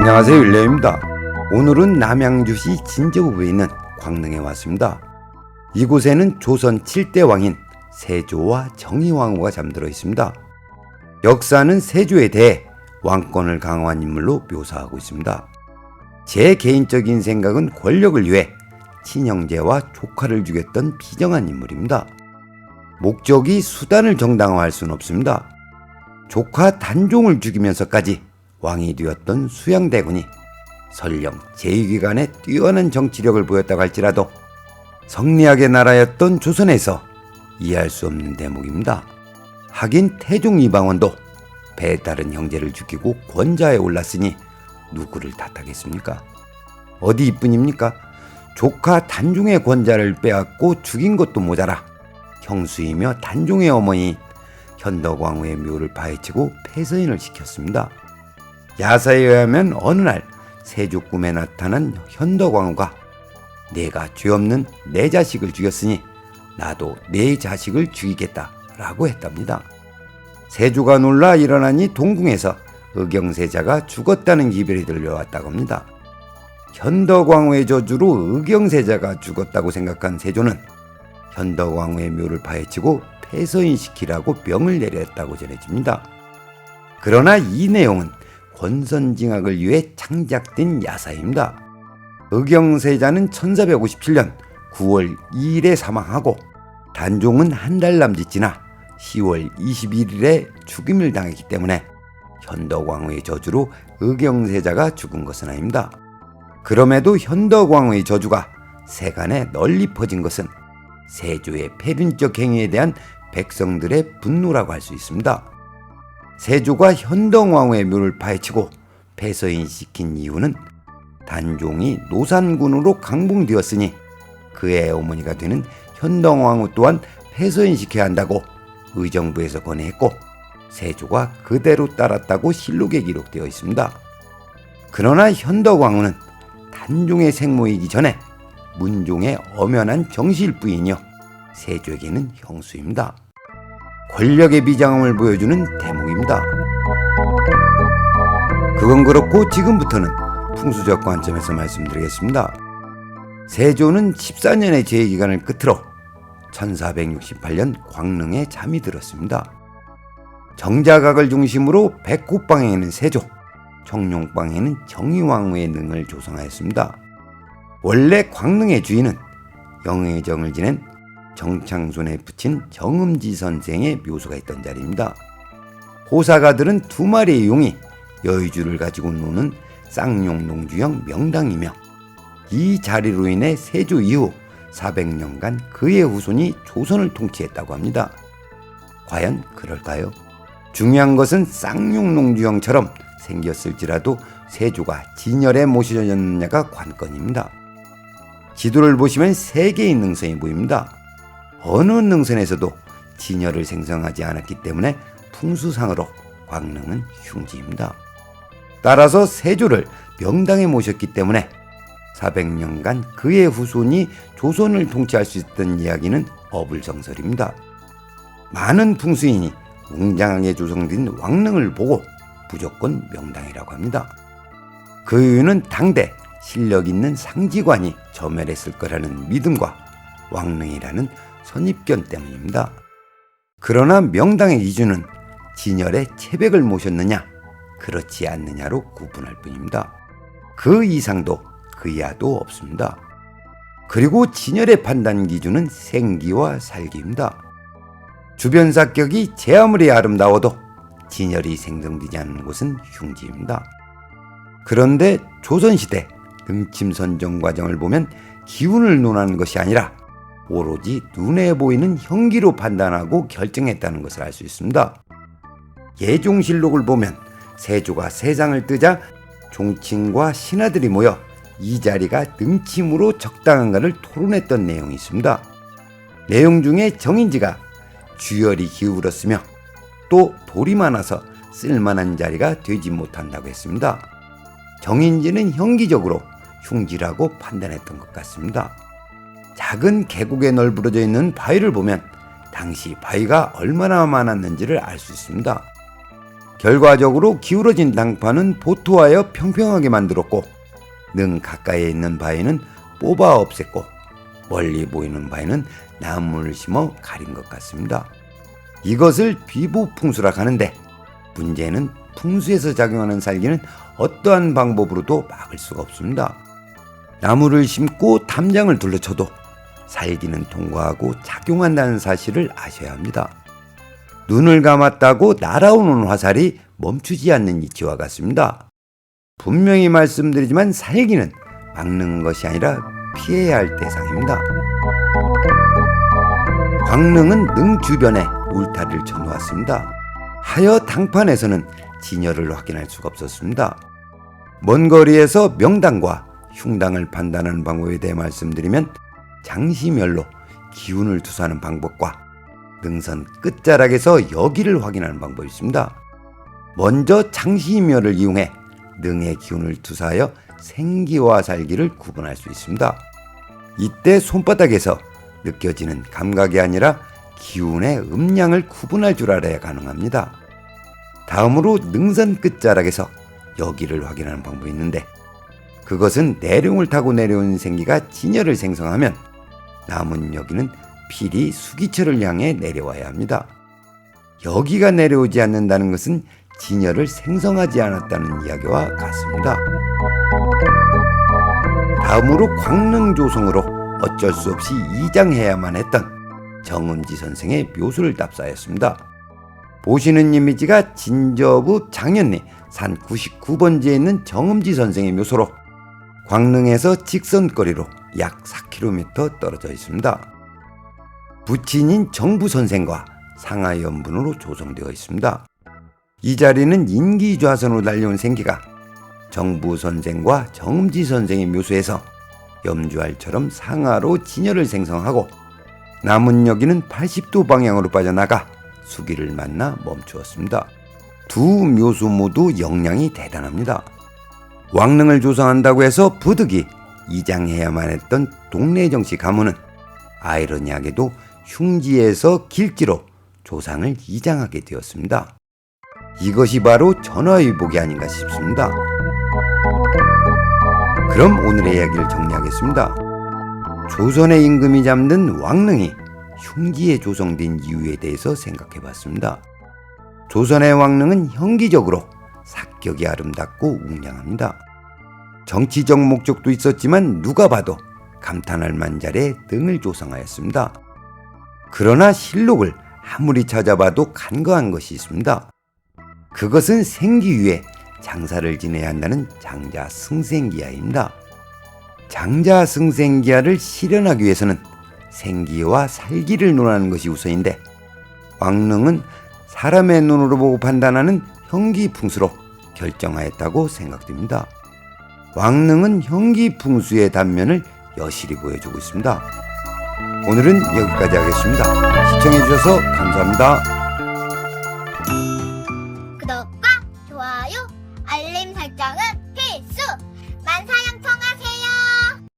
안녕하세요 윌레입니다. 오늘은 남양주시 진저구에 있는 광릉에 왔습니다. 이곳에는 조선 7대 왕인 세조와 정의왕후가 잠들어 있습니다. 역사는 세조에 대해 왕권을 강화한 인물로 묘사하고 있습니다. 제 개인적인 생각은 권력을 위해 친형제와 조카를 죽였던 비정한 인물입니다. 목적이 수단을 정당화할 수는 없습니다. 조카 단종을 죽이면서까지 왕이 되었던 수양대군이 설령 제2기관에 뛰어난 정치력을 보였다고 할지라도 성리학의 나라였던 조선에서 이해할 수 없는 대목입니다. 하긴 태종 이방원도 배다른 형제를 죽이고 권자에 올랐으니 누구를 탓하겠습니까? 어디 이뿐입니까? 조카 단종의 권자를 빼앗고 죽인 것도 모자라 형수이며 단종의 어머니 현덕왕후의 묘를 파헤치고 폐서인을 시켰습니다. 야사에 의하면 어느 날 세조 꿈에 나타난 현덕왕후가 내가 죄 없는 내 자식을 죽였으니 나도 내 자식을 죽이겠다라고 했답니다. 세조가 놀라 일어나니 동궁에서 의경세자가 죽었다는 기별이 들려왔다고 합니다. 현덕왕후의 저주로 의경세자가 죽었다고 생각한 세조는 현덕왕후의 묘를 파헤치고 폐서인시키라고 명을 내렸다고 전해집니다. 그러나 이 내용은 권선징악을 위해 창작된 야사입니다. 의경세자는 1457년 9월 2일에 사망하고 단종은 한 달 남짓 지나 10월 21일에 죽임을 당했기 때문에 현덕왕후의 저주로 의경세자가 죽은 것은 아닙니다. 그럼에도 현덕왕후의 저주가 세간에 널리 퍼진 것은 세조의 폐륜적 행위에 대한 백성들의 분노라고 할 수 있습니다. 세조가 현덕왕후의 묘를 파헤치고 폐서인시킨 이유는 단종이 노산군으로 강봉되었으니 그의 어머니가 되는 현덕왕후 또한 폐서인시켜야 한다고 의정부에서 건의했고 세조가 그대로 따랐다고 실록에 기록되어 있습니다. 그러나 현덕왕후는 단종의 생모이기 전에 문종의 엄연한 정실 부인이요 세조에게는 형수입니다. 권력의 비장함을 보여주는 대목입니다. 그건 그렇고 지금부터는 풍수적 관점에서 말씀드리겠습니다. 세조는 14년의 제기간을 끝으로 1468년 광릉에 잠이 들었습니다. 정자각을 중심으로 백곡방에는 세조, 청룡방에는 정의왕후의 능을 조성하였습니다. 원래 광릉의 주인은 영의정을 지낸 정창손에 붙인 정음지 선생의 묘소가 있던 자리입니다. 호사가들은 두 마리의 용이 여의주를 가지고 노는 쌍용농주형 명당이며 이 자리로 인해 세조 이후 400년간 그의 후손이 조선을 통치했다고 합니다. 과연 그럴까요? 중요한 것은 쌍용농주형처럼 생겼을지라도 세조가 진열에 모셔졌느냐가 관건입니다. 지도를 보시면 세 개의 능선이 보입니다. 어느 능선에서도 진열을 생성하지 않았기 때문에 풍수상으로 광릉은 흉지입니다. 따라서 세조를 명당에 모셨기 때문에 400년간 그의 후손이 조선을 통치할 수 있던 이야기는 어불성설입니다. 많은 풍수인이 웅장하게 조성된 왕릉을 보고 무조건 명당이라고 합니다. 그 이유는 당대 실력 있는 상지관이 점멸했을 거라는 믿음과 왕릉이라는 선입견 때문입니다. 그러나 명당의 기준은 진열의 채백을 모셨느냐, 그렇지 않느냐로 구분할 뿐입니다. 그 이상도 그 이하도 없습니다. 그리고 진열의 판단 기준은 생기와 살기입니다. 주변 사격이 제 아무리 아름다워도 진열이 생성되지 않는 곳은 흉지입니다. 그런데 조선시대 능침선정 과정을 보면 기운을 논하는 것이 아니라 오로지 눈에 보이는 형기로 판단하고 결정했다는 것을 알 수 있습니다. 예종실록을 보면 세조가 세상을 뜨자 종친과 신하들이 모여 이 자리가 능침으로 적당한가를 토론했던 내용이 있습니다. 내용 중에 정인지가 주열이 기울었으며 또 돌이 많아서 쓸만한 자리가 되지 못한다고 했습니다. 정인지는 형기적으로 흉지라고 판단했던 것 같습니다. 작은 계곡에 널브러져 있는 바위를 보면 당시 바위가 얼마나 많았는지를 알 수 있습니다. 결과적으로 기울어진 당판은 보토하여 평평하게 만들었고 능 가까이에 있는 바위는 뽑아 없앴고 멀리 보이는 바위는 나무를 심어 가린 것 같습니다. 이것을 비보풍수라 하는데 문제는 풍수에서 작용하는 살기는 어떠한 방법으로도 막을 수가 없습니다. 나무를 심고 담장을 둘러쳐도 살기는 통과하고 작용한다는 사실을 아셔야 합니다. 눈을 감았다고 날아오는 화살이 멈추지 않는 이치와 같습니다. 분명히 말씀드리지만 살기는 막는 것이 아니라 피해야 할 대상입니다. 광릉은 능 주변에 울타리를 쳐놓았습니다. 하여 당판에서는 진열을 확인할 수가 없었습니다. 먼 거리에서 명당과 흉당을 판단하는 방법에 대해 말씀드리면 장시멸로 기운을 투사하는 방법과 능선 끝자락에서 여기를 확인하는 방법이 있습니다. 먼저 장시멸을 이용해 능의 기운을 투사하여 생기와 살기를 구분할 수 있습니다. 이때 손바닥에서 느껴지는 감각이 아니라 기운의 음량을 구분할 줄 알아야 가능합니다. 다음으로 능선 끝자락에서 여기를 확인하는 방법이 있는데 그것은 내룡을 타고 내려온 생기가 진열을 생성하면 남은 여기는 필히 수기처를 향해 내려와야 합니다. 여기가 내려오지 않는다는 것은 진열을 생성하지 않았다는 이야기와 같습니다. 다음으로 광릉조성으로 어쩔 수 없이 이장해야만 했던 정음지 선생의 묘수를 답사했습니다. 보시는 이미지가 진저부 장현리 산 99번지에 있는 정음지 선생의 묘소로 광릉에서 직선거리로 약 4km 떨어져 있습니다. 부친인 정부 선생과 상하 연분으로 조성되어 있습니다. 이 자리는 인기좌선으로 달려온 생기가 정부 선생과 정음지 선생의 묘수에서 염주알처럼 상하로 진열을 생성하고 남은 여기는 80도 방향으로 빠져나가 수기를 만나 멈추었습니다. 두 묘수 모두 역량이 대단합니다. 왕릉을 조성한다고 해서 부득이 이장해야만 했던 동네 정치 가문은 아이러니하게도 흉지에서 길지로 조상을 이장하게 되었습니다. 이것이 바로 전화위복이 아닌가 싶습니다. 그럼 오늘의 이야기를 정리하겠습니다. 조선의 임금이 잡는 왕릉이 흉기에 조성된 이유에 대해서 생각해 봤습니다. 조선의 왕릉은 형기적으로 사격이 아름답고 웅장합니다. 정치적 목적도 있었지만 누가 봐도 감탄할 만잘의 등을 조성하였습니다. 그러나 실록을 아무리 찾아봐도 간과한 것이 있습니다. 그것은 생기 위에 장사를 지내야 한다는 장자 승생기하입니다. 장자 승생기하를 실현하기 위해서는 생기와 살기를 논하는 것이 우선인데 왕릉은 사람의 눈으로 보고 판단하는 형기풍수로 결정하였다고 생각됩니다. 왕릉은 형기풍수의 단면을 여실히 보여주고 있습니다. 오늘은 여기까지 하겠습니다. 시청해주셔서 감사합니다.